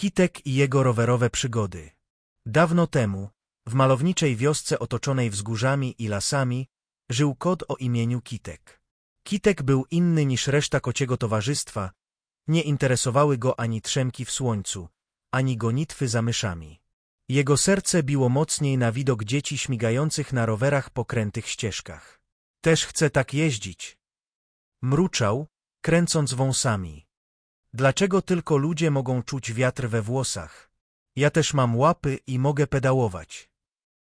Kitek i jego rowerowe przygody. Dawno temu, w malowniczej wiosce otoczonej wzgórzami i lasami, żył kot o imieniu Kitek. Kitek był inny niż reszta kociego towarzystwa, nie interesowały go ani trzemki w słońcu, ani gonitwy za myszami. Jego serce biło mocniej na widok dzieci śmigających na rowerach po krętych ścieżkach. Też chce tak jeździć. Mruczał, kręcąc wąsami. Dlaczego tylko ludzie mogą czuć wiatr we włosach? Ja też mam łapy i mogę pedałować.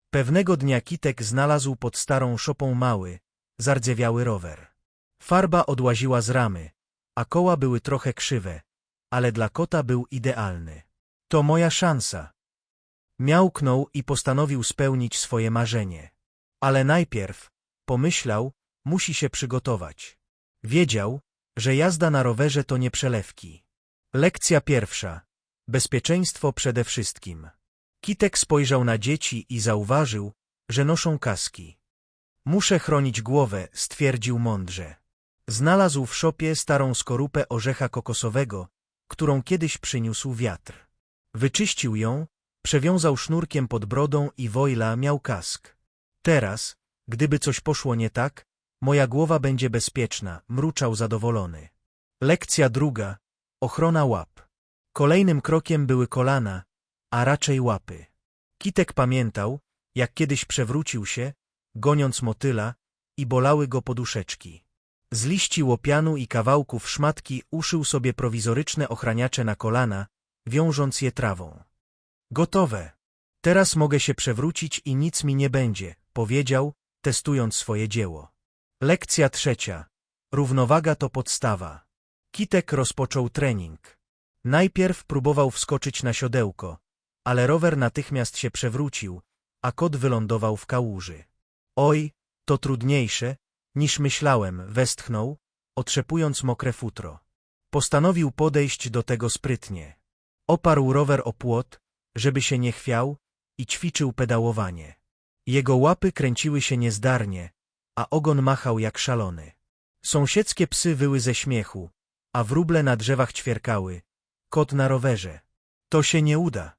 Pewnego dnia Kitek znalazł pod starą szopą mały, zardzewiały rower. Farba odłaziła z ramy, a koła były trochę krzywe, ale dla kota był idealny. To moja szansa. Miałknął i postanowił spełnić swoje marzenie. Ale najpierw, pomyślał, musi się przygotować. Wiedział, że jazda na rowerze to nie przelewki. Lekcja pierwsza. Bezpieczeństwo przede wszystkim. Kitek spojrzał na dzieci i zauważył, że noszą kaski. Muszę chronić głowę, stwierdził mądrze. Znalazł w szopie starą skorupę orzecha kokosowego, którą kiedyś przyniósł wiatr. Wyczyścił ją, przewiązał sznurkiem pod brodą i Wojla miał kask. Teraz, gdyby coś poszło nie tak, moja głowa będzie bezpieczna, mruczał zadowolony. Lekcja druga. Ochrona łap. Kolejnym krokiem były kolana, a raczej łapy. Kitek pamiętał, jak kiedyś przewrócił się, goniąc motyla, i bolały go poduszeczki. Z liści łopianu i kawałków szmatki uszył sobie prowizoryczne ochraniacze na kolana, wiążąc je trawą. Gotowe. Teraz mogę się przewrócić i nic mi nie będzie, powiedział, testując swoje dzieło. Lekcja trzecia. Równowaga to podstawa. Kitek rozpoczął trening. Najpierw próbował wskoczyć na siodełko, ale rower natychmiast się przewrócił, a kot wylądował w kałuży. Oj, to trudniejsze, niż myślałem, westchnął, otrzepując mokre futro. Postanowił podejść do tego sprytnie. Oparł rower o płot, żeby się nie chwiał i ćwiczył pedałowanie. Jego łapy kręciły się niezdarnie, a ogon machał jak szalony. Sąsiedzkie psy wyły ze śmiechu, a wróble na drzewach ćwierkały. Kot na rowerze. To się nie uda.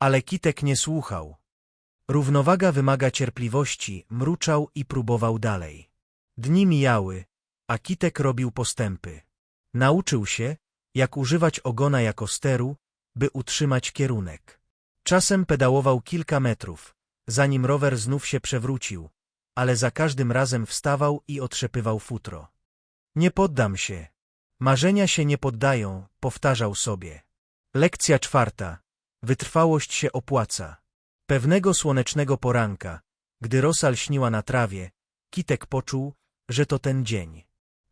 Ale Kitek nie słuchał. Równowaga wymaga cierpliwości, mruczał i próbował dalej. Dni mijały, a Kitek robił postępy. Nauczył się, jak używać ogona jako steru, by utrzymać kierunek. Czasem pedałował kilka metrów, zanim rower znów się przewrócił, ale za każdym razem wstawał i otrzepywał futro. Nie poddam się. Marzenia się nie poddają, powtarzał sobie. Lekcja czwarta. Wytrwałość się opłaca. Pewnego słonecznego poranka, gdy Rosal śniła na trawie, Kitek poczuł, że to ten dzień.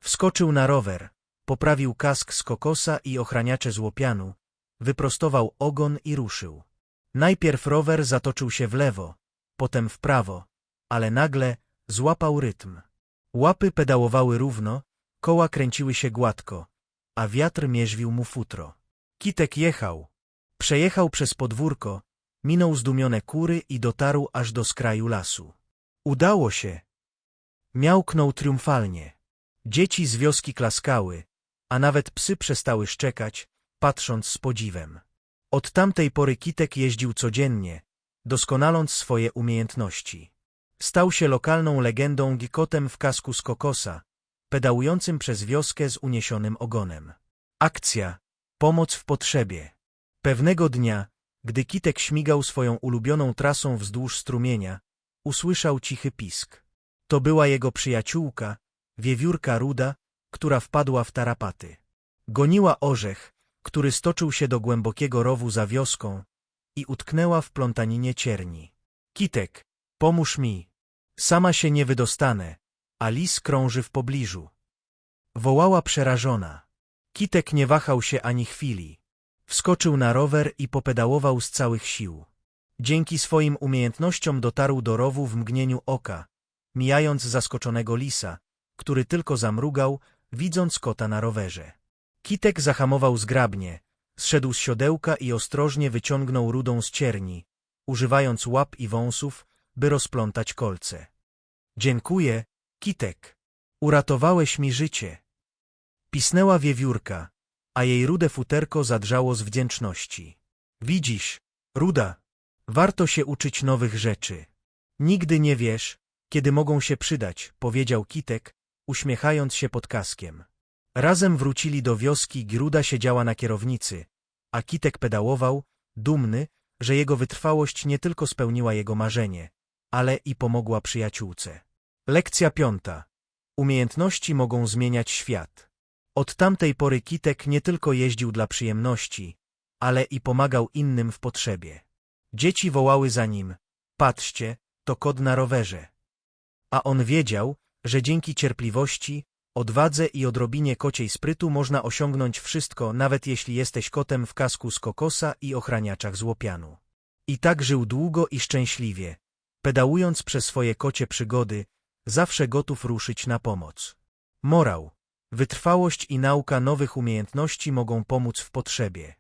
Wskoczył na rower, poprawił kask z kokosa i ochraniacze z łopianu, wyprostował ogon i ruszył. Najpierw rower zatoczył się w lewo, potem w prawo, ale nagle złapał rytm. Łapy pedałowały równo, koła kręciły się gładko, a wiatr mierzwił mu futro. Kitek jechał. Przejechał przez podwórko, minął zdumione kury i dotarł aż do skraju lasu. Udało się! Miałknął triumfalnie. Dzieci z wioski klaskały, a nawet psy przestały szczekać, patrząc z podziwem. Od tamtej pory Kitek jeździł codziennie, doskonaląc swoje umiejętności. Stał się lokalną legendą gikotem w kasku z kokosa, pedałującym przez wioskę z uniesionym ogonem. Akcja. Pomoc w potrzebie. Pewnego dnia, gdy Kitek śmigał swoją ulubioną trasą wzdłuż strumienia, usłyszał cichy pisk. To była jego przyjaciółka, wiewiórka ruda, która wpadła w tarapaty. Goniła orzech, który stoczył się do głębokiego rowu za wioską i utknęła w plątaninie cierni. Kitek, pomóż mi. Sama się nie wydostanę, a lis krąży w pobliżu. Wołała przerażona. Kitek nie wahał się ani chwili. Wskoczył na rower i popedałował z całych sił. Dzięki swoim umiejętnościom dotarł do rowu w mgnieniu oka, mijając zaskoczonego lisa, który tylko zamrugał, widząc kota na rowerze. Kitek zahamował zgrabnie, zszedł z siodełka i ostrożnie wyciągnął rudą z cierni, używając łap i wąsów, by rozplątać kolce. Dziękuję, Kitek. Uratowałeś mi życie. Pisnęła wiewiórka, a jej rude futerko zadrżało z wdzięczności. Widzisz, Ruda, warto się uczyć nowych rzeczy. Nigdy nie wiesz, kiedy mogą się przydać, powiedział Kitek, uśmiechając się pod kaskiem. Razem wrócili do wioski, Gruda siedziała na kierownicy, a Kitek pedałował, dumny, że jego wytrwałość nie tylko spełniła jego marzenie, ale i pomogła przyjaciółce. Lekcja piąta. Umiejętności mogą zmieniać świat. Od tamtej pory Kitek nie tylko jeździł dla przyjemności, ale i pomagał innym w potrzebie. Dzieci wołały za nim, patrzcie, to kod na rowerze. A on wiedział, że dzięki cierpliwości, odwadze i odrobinie kociej sprytu można osiągnąć wszystko, nawet jeśli jesteś kotem w kasku z kokosa i ochraniaczach z łopianu. I tak żył długo i szczęśliwie, pedałując przez swoje kocie przygody, zawsze gotów ruszyć na pomoc. Morał. Wytrwałość i nauka nowych umiejętności mogą pomóc w potrzebie.